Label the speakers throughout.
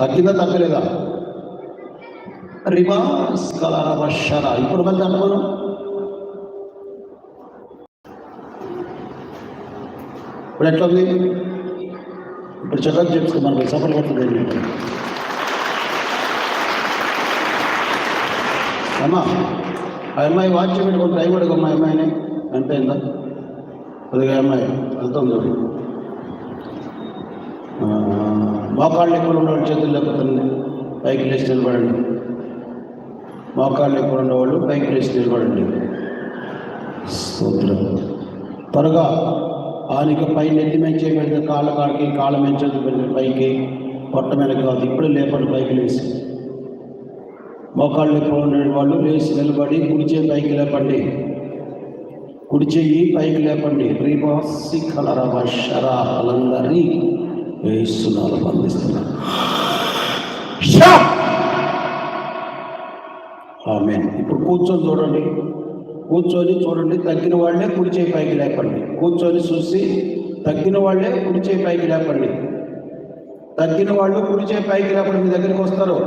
Speaker 1: తగ్గిందా తగ్గలేదా? రివాస్ కలరవశర ఇప్పుడు మళ్ళీ అనుకోను ఇప్పుడు ఎట్లా ఉంది ఇప్పుడు చెకప్ చేసుకున్నాను సఫర్ పడుతుంది అమ్మా ఆ అమ్మాయి వాచ్ పెట్టుకుని టైం అడుగు మా అమ్మాయిని. ఎంత అయిందా కొద్దిగా అమ్మాయి వెళ్తాం చూడండి మోకాళ్ళు ఎక్కువ ఉన్నవాళ్ళు చేతులు లేకపోతుంది పైకి లేచి నిలబడండి. మోకాళ్ళు ఎక్కువ ఉన్నవాళ్ళు పైకి లేచి నిలబడండి. స్తోత్రం. త్వరగా ఆనికి పై నెత్తి మెంచే పెడితే కాళ్ళ కాడికి కాళ్ళ మెంచేది పెడితే పైకి పొట్ట మీద కాదు ఇప్పుడు లేపండి పైకి లేచి. మోకాళ్ళు ఎక్కువ ఉండే వాళ్ళు లేచి నిలబడి కుడిచే పైకి లేపండి. కుడిచేయి పైకి లేపండి. రీబాసి షరా అలందరి వేస్తున్నాను బంధిస్తున్నా ఆమె ఇప్పుడు కూర్చొని చూడండి. కూర్చొని చూడండి. తగ్గిన వాళ్ళే కుడి చేయి పైకి లేపండి. కూర్చొని చూసి తగ్గిన వాళ్ళే కుడి చేయి పైకి లేపండి. తగ్గిన వాళ్ళు కుడి చేయి పైకి లేపండి. మీ దగ్గరికి వస్తారు.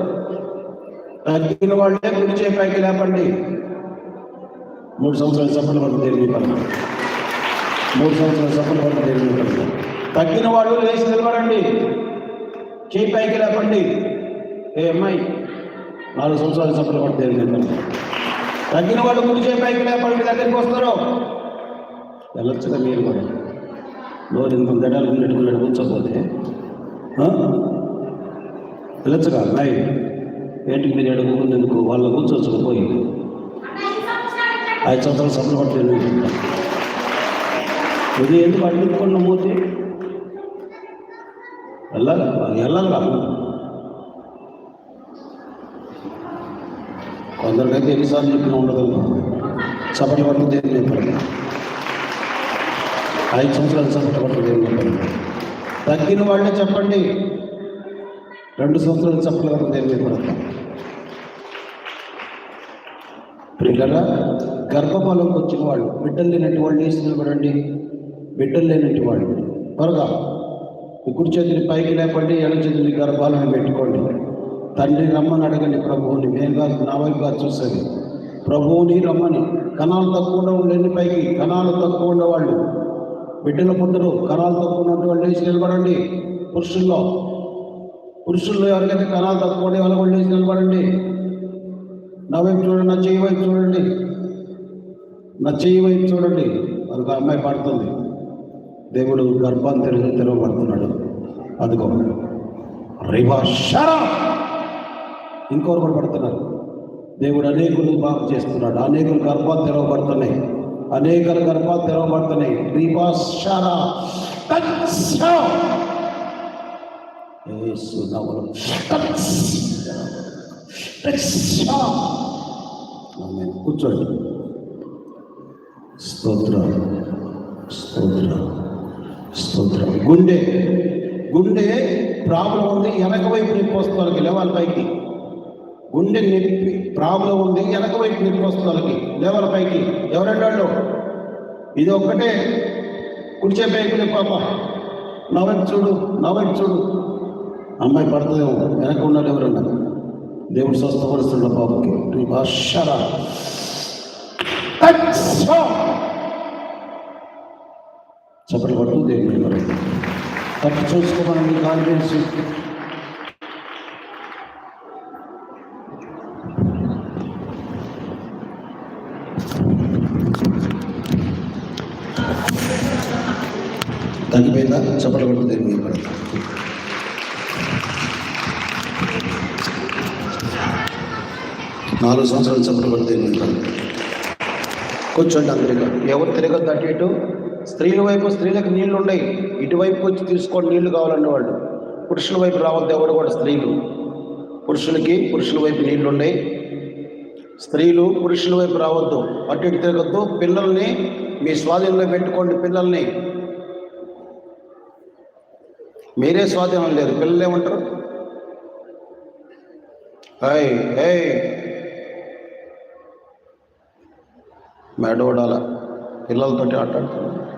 Speaker 1: తగ్గిన వాళ్ళే కుడి చేయి పైకి లేపండి. మూడు సంవత్సరాల సఫల వరకు దేని మూడు సంవత్సరాల సఫల వరకు దేని తగ్గిన వాళ్ళు లేచి నిలబడండి. చేయి పైకి లేపండి. ఏ అమ్మాయి నాలుగు సంవత్సరాల సఫల పడితే తగ్గిన వాళ్ళు కుడి చేయి పైకి లేపండి దగ్గరికి వస్తారు. వెళ్ళొచ్చుగా మీరు కూడా. నోరు ఇంత గడాలు ఉన్నట్టుకున్నాడు కూర్చోపోతే. వెళ్ళొచ్చుగా అమ్మాయి. ఏంటికి మీరు అడుగుతుంది ఎందుకు? వాళ్ళు కూర్చోవచ్చు పోయి. ఐదు సంవత్సరాలు సఫల పట్టలేదు ఇది ఎందుకు అడ్డుకున్న మూతి? వెళ్ళాలి వెళ్ళాలి కొందరికైతే ఎన్నిసార్లు చెప్పినా ఉండదు. చప్పటి వరకు దేని చెప్పండి ఐదు సంవత్సరాలు సపటి పట్ల దేని చెప్పండి తగ్గిన వాళ్ళే చెప్పండి. రెండు సంవత్సరాలు సపటి పట్ల దేని చెప్పండి ప్రియులరా గర్భఫలంకి వచ్చిన వాళ్ళు బిడ్డలు లేనట్టు వాళ్ళు వేసి నిలబడండి బిడ్డలు లేనటువంటి వాళ్ళు. త్వరగా కుడి చేతిని పైకి లేపండి ఎడ చేతిని గర్భాలను పెట్టుకోండి. తండ్రి రమ్మని అడగండి ప్రభువుని నేను కాదు నా వైపు కాదు చూసేది. ప్రభువుని రమ్మని. కణాలు తక్కువ ఉండేది పైకి కణాలు తక్కువ ఉండేవాళ్ళు బిడ్డల పొందరు కణాలు తక్కువ ఉన్నట్టు వాళ్ళు లేచి నిలబడండి. పురుషుల్లో పురుషుల్లో ఎవరికైతే కణాలు తక్కువ ఉండే వాళ్ళు కూడా లేచి నిలబడండి. నా వైపు చూడండి నా చెయ్యి వైపు చూడండి. నా చెయ్యి వైపు చూడండి. ఒక అమ్మాయి పడుతుంది. దేవుడు గర్భాన్ని తెరవ తెరవబడుతున్నాడు. అదిగో. రివాషరా ఇంకోరు కూడా పడుతున్నారు. దేవుడు అనేకులు బాగు చేస్తున్నాడు. అనేకులు గర్భాలు తెరవబడుతున్నాయి. అనేక గర్భాలు తెరవబడుతున్నాయి. రివాషరా యేసు కూర్చోండి. స్తోత్ర. స్తోత్ర. స్తోత్రం. గుండె. గుండె ప్రాబ్లం ఉంది వెనక వైపు నొప్పి వస్తుంది లేవాలి పైకి. గుండె నొప్పి ప్రాబ్లం ఉంది వెనక వైపు నొప్పి వస్తుంది లేవాలి పైకి. ఎవరండి వాళ్ళు? ఇది ఒక్కటే. కుడిచే పైకి పాప నా చూడు నా చూడు. అమ్మాయి పడుతుందేమో వెనక ఉన్నాడు ఎవరన్నా? దేవుడు స్వస్థపరుస్తున్న పాపకి. నీ భాషరా చప్పటి పట్టు దేవుడి మరి తప్పు చూసుకోమని కాన్ఫిడెన్స్ తగ్గిపోయిందా? చప్పటి పట్టు దేవుడి మరి నాలుగు సంవత్సరాలు చప్పటి పట్టు దేవుడి మరి కూర్చోండి అందరికీ. ఎవరు తిరగద్దు అటు ఇటు? స్త్రీల వైపు స్త్రీలకు నీళ్ళు ఉన్నాయి ఇటువైపు వచ్చి తీసుకోండి నీళ్ళు కావాలన్న వాళ్ళు. పురుషుల వైపు రావద్దు ఎవరు కూడా స్త్రీలు. పురుషులకి పురుషుల వైపు నీళ్ళు ఉన్నాయి స్త్రీలు పురుషుల వైపు రావద్దు. అటు ఇటు తిరగద్దు. పిల్లల్ని మీ స్వాధీనంలో పెట్టుకోండి పిల్లల్ని. మీరే స్వాధీనం లేరు పిల్లలు ఏమంటారు? హాయ్ హే మేడోడాల పిల్లలతోటి ఆటాడుతున్నాను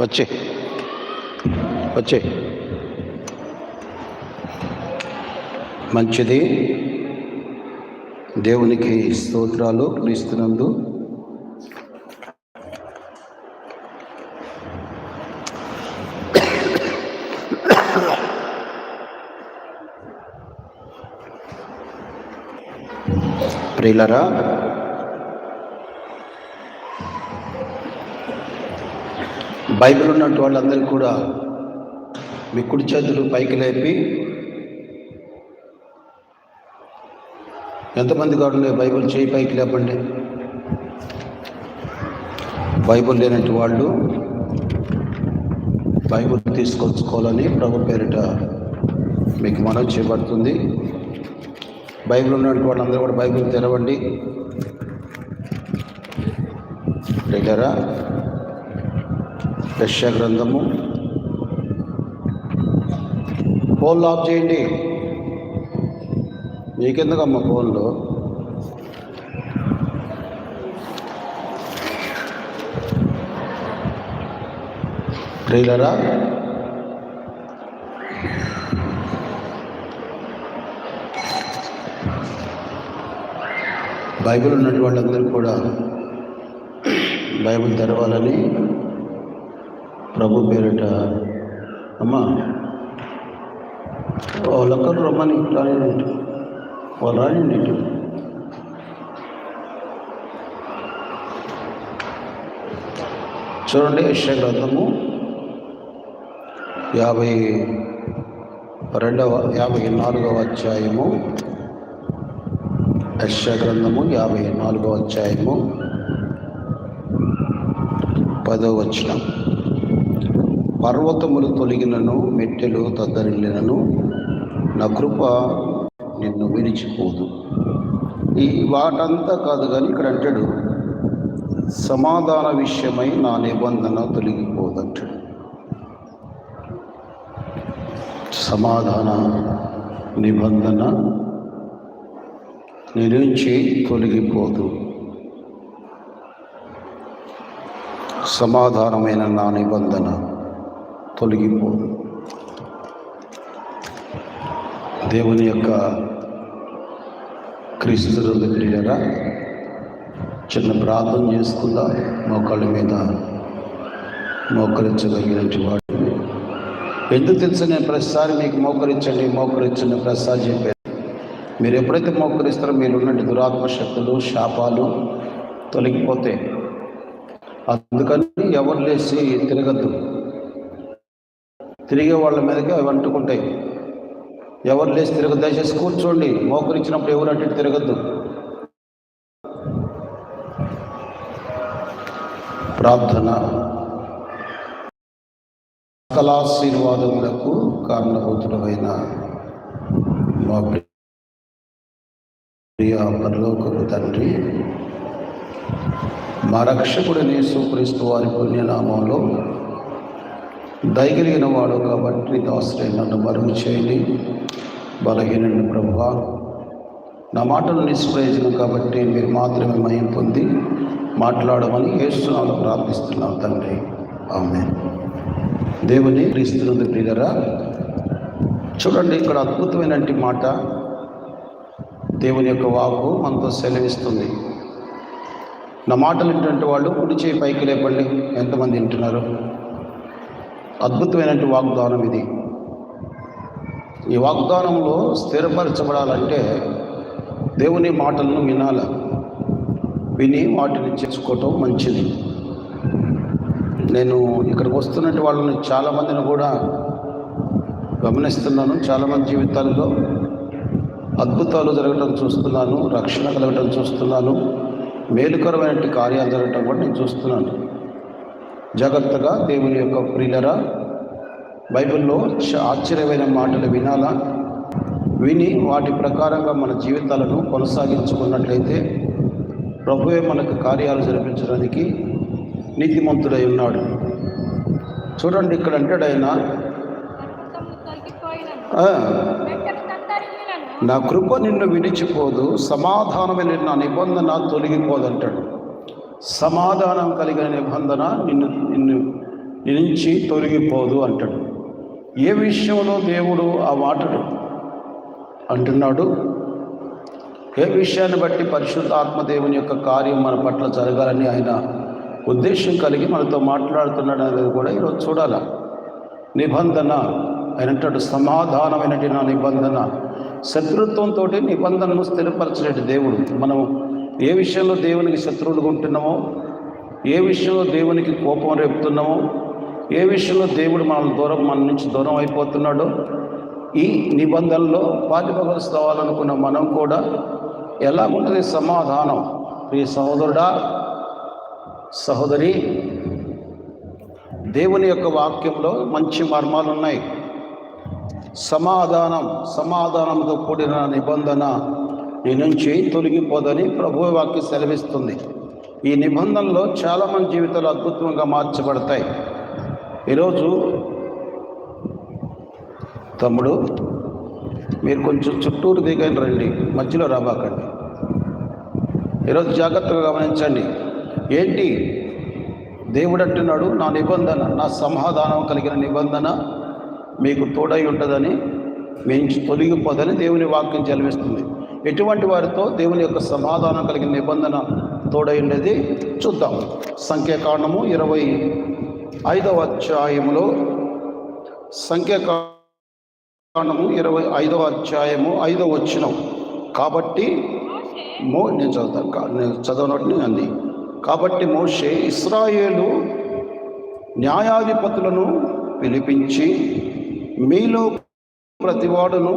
Speaker 1: వచ్చే. వచ్చే. మంచిది. దేవునికి స్తోత్రాలు క్రీస్తునందు. ప్రియులరా బైబిల్ ఉన్నట్టు వాళ్ళందరికీ కూడా మీ కుడి చేతులు పైకి లేపి ఎంతమంది కాకుండా బైబిల్ చేయి పైకి లేపండి. బైబిల్ లేనట్టు వాళ్ళు బైబిల్ తీసుకొచ్చుకోవాలని ప్రభు పేరిట మీకు మనవి చేయబడుతుంది. బైబిల్ ఉన్నట్టు వాళ్ళందరూ కూడా బైబిల్ తెరవండి. రెగ్యులరా యశ్య గ్రంథము ఫోన్ ఆఫ్ చేయండి. మీకెందుకమ్మ ఫోన్లో? ట్రైలరా బైబిల్ ఉన్నటువంటి వాళ్ళందరూ కూడా బైబిల్ తెరవాలని ప్రభు పేరిట. అమ్మా వాళ్ళొక్కరు రమ్మని రానివ్వండి వాళ్ళు రాయండి ఇటు. చూడండి యశగ్రంథము గ్రంథము యాభై రెండవ యాభై నాలుగవ అధ్యాయము. యశగ్రంథము గ్రంథము యాభై నాలుగవ అధ్యాయము. పదవ వచనం. పర్వతములు తొలగినను మెట్టెలు తద్దరిల్లినను నా కృప నిన్ను విడిచిపోదు ఈ వాటంతా కాదు కానీ ఇక్కడ అంటాడు సమాధాన విషయమై నా నిబంధన తొలగిపోదంటాడు. సమాధాన నిబంధన నీ నుంచి తొలగిపోదు. సమాధానమైన నా నిబంధన తొలగిపోదు. దేవుని యొక్క క్రీస్తు ప్రియరా చిన్న ప్రార్థన చేసుకుందా. మోకాళ్ళ మీద మోకరించగలిగినట్టు వాడు. ఎందుకు తెలుసు నేను ప్రతిసారి మీకు మోకరించండి మోకరించండి ప్రతిసారి చెప్పాను. మీరు ఎప్పుడైతే మోకరిస్తారో మీరు ఉన్నట్టు దురాత్మ శక్తులు శాపాలు తొలగిపోతే అందుకని ఎవరు లేచి తిరగద్దు. తిరిగే వాళ్ళ మీదకి అవి అంటుకుంటాయి. ఎవరు లేచి తిరగద్దు దయచేసి కూర్చోండి. మోకరించినప్పుడు ఎవరు అటు తిరగద్దు. ప్రార్థన. సకలాశీర్వాదములకు కారణభూతుడమైన మా ప్రియ పరలోకపు తండ్రి మా రక్షకుడు నేసుక్రీస్తు వారి పుణ్యనామంలో దయగలిగిన వాడు కాబట్టి దాసులై నన్ను మరుగు చేయండి బలహీనండి ప్రభు నా మాటలు నిష్ప్రయోజనం కాబట్టి మీరు మాత్రమే మయం పొంది మాట్లాడమని ఏస్తున్నాను ప్రార్థిస్తున్నాను తండ్రి. ఆమె దేవుని క్రీస్తునందు ప్రియరా చూడండి ఇక్కడ అద్భుతమైనటువంటి మాట దేవుని యొక్క వాకు మనతో సెలవిస్తుంది. నా మాటలు వింటున్న వాళ్ళు కుడి చేయి పైకి లేపండి. ఎంతమంది వింటున్నారు? అద్భుతమైనటువంటి వాగ్దానం ఇది. ఈ వాగ్దానంలో స్థిరపరచబడాలంటే దేవుని మాటలను వినాల. విని వాటిని చేసుకోవటం మంచిది. నేను ఇక్కడికి వస్తున్నటువంటి వాళ్ళని చాలామందిని కూడా గమనిస్తున్నాను. చాలామంది జీవితాల్లో అద్భుతాలు జరగటం చూస్తున్నాను. రక్షణ కలగటం చూస్తున్నాను. మేలుకరమైన కార్యాలు జరగటం కూడా నేను చూస్తున్నాను. జాగ్రత్తగా దేవుని యొక్క ప్రియులరా బైబిల్లో ఆశ్చర్యమైన మాటలు వినాలా? విని వాటి ప్రకారంగా మన జీవితాలను కొనసాగించుకున్నట్లయితే ప్రభువే మనకు కార్యాలు జరిపించడానికి నీతిమంతుడై ఉన్నాడు. చూడండి ఇక్కడ అంటాడు ఆయన
Speaker 2: రక్తము తొలగిపోయినను,
Speaker 1: "ఆ,
Speaker 2: వెంటనే తత్తరిల్లినను,
Speaker 1: నా కృప నిన్ను విడిచిపోదు సమాధానమైన నా నిబంధన తొలగిపోదు అంటాడు సమాధానం కలిగిన నిబంధన నిన్ను నిన్ను నీ తొలగిపోదు అంటాడు. ఏ విషయంలో దేవుడు ఆ మాటడు అంటున్నాడు? ఏ విషయాన్ని బట్టి పరిశుద్ధ ఆత్మదేవుని యొక్క కార్యం మన పట్ల జరగాలని ఆయన ఉద్దేశం కలిగి మనతో మాట్లాడుతున్నాడు అనేది కూడా ఈరోజు చూడాల? నిబంధన ఆయన అంటాడు సమాధానమైనటి నా నిబంధన. శత్రుత్వంతో నిబంధనను స్థిరపరచలేడు దేవుడు. మనం ఏ విషయంలో దేవునికి శత్రువులుగా ఉంటున్నామో ఏ విషయంలో దేవునికి కోపం రేపుతున్నామో ఏ విషయంలో దేవుడు మనల్ని దూరం మన నుంచి దూరం అయిపోతున్నాడో ఈ నిబంధనలో పాటిపగలుస్తావాలనుకున్న మనం కూడా ఎలా ఉంటుంది సమాధానం? ప్రియ సహోదరుడా సహోదరి దేవుని యొక్క వాక్యంలో మంచి మర్మాలు ఉన్నాయి సమాధానం సమాధానంతో కూడిన నిబంధన నీ నుంచి తొలగిపోదని ప్రభు వాక్యం సెలవిస్తుంది. ఈ నిబంధనలో చాలామంది జీవితాలు అద్భుతంగా మార్చబడతాయి. ఈరోజు తమ్ముడు మీరు కొంచెం చుట్టూరు దిగని రండి మధ్యలో రాబాకండి. ఈరోజు జాగ్రత్తగా గమనించండి. ఏంటి? దేవుడు అంటున్నాడు నా నిబంధన నా సమాధానం కలిగిన నిబంధన మీకు తోడై ఉంటుందని మించి తొలగిపోదని దేవుని వాక్యం జలవిస్తుంది ఎటువంటి వారితో దేవుని యొక్క సమాధానం కలిగిన నిబంధన తోడై ఉండేది? చూద్దాం. సంఖ్యాకాండము ఇరవై ఐదవ అధ్యాయములో. సంఖ్యాకాండము ఇరవై ఐదవ అధ్యాయము ఐదవ వచ్చినం కాబట్టి మో నేను చదువుతాను నేను చదవనట్టు అంది. కాబట్టి మోషే ఇస్రాయేలు న్యాయాధిపతులను పిలిపించి మీలో ప్రతివాడును